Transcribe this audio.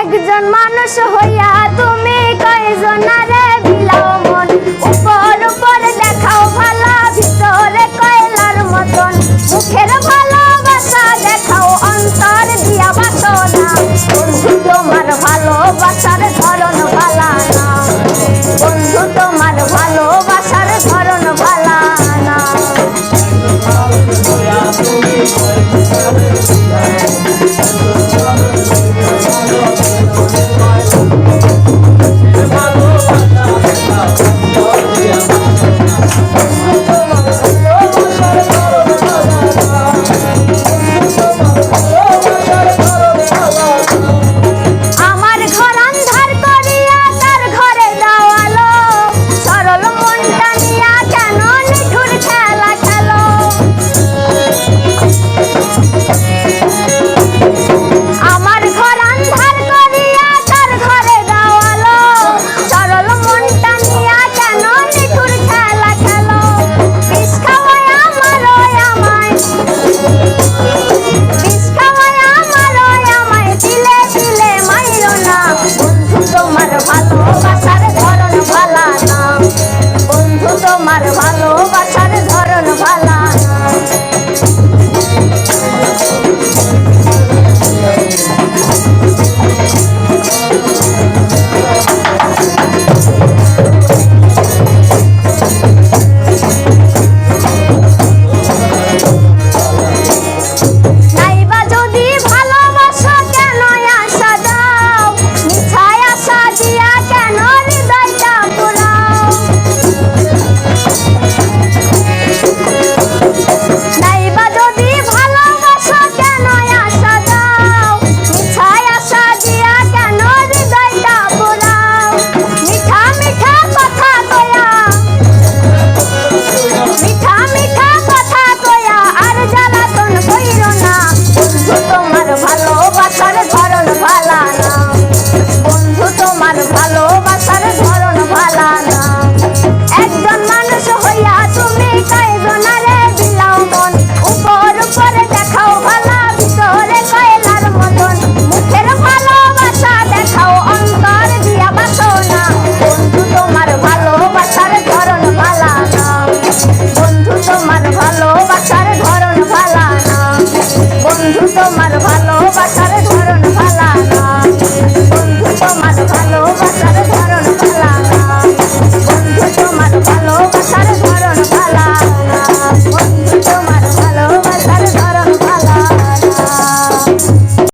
একজন মানুষ হইয়া তুমি কয়জনারে বিলাও মন, উপর উপর দেখাও ভালো, ভিতরে কয়লার মতন। মুখের ভালোবাসা দেখাও অন্তর দিয়া বাসনা। তোমার ভালোবাসার বন্ধু তোমার ভালোবাসার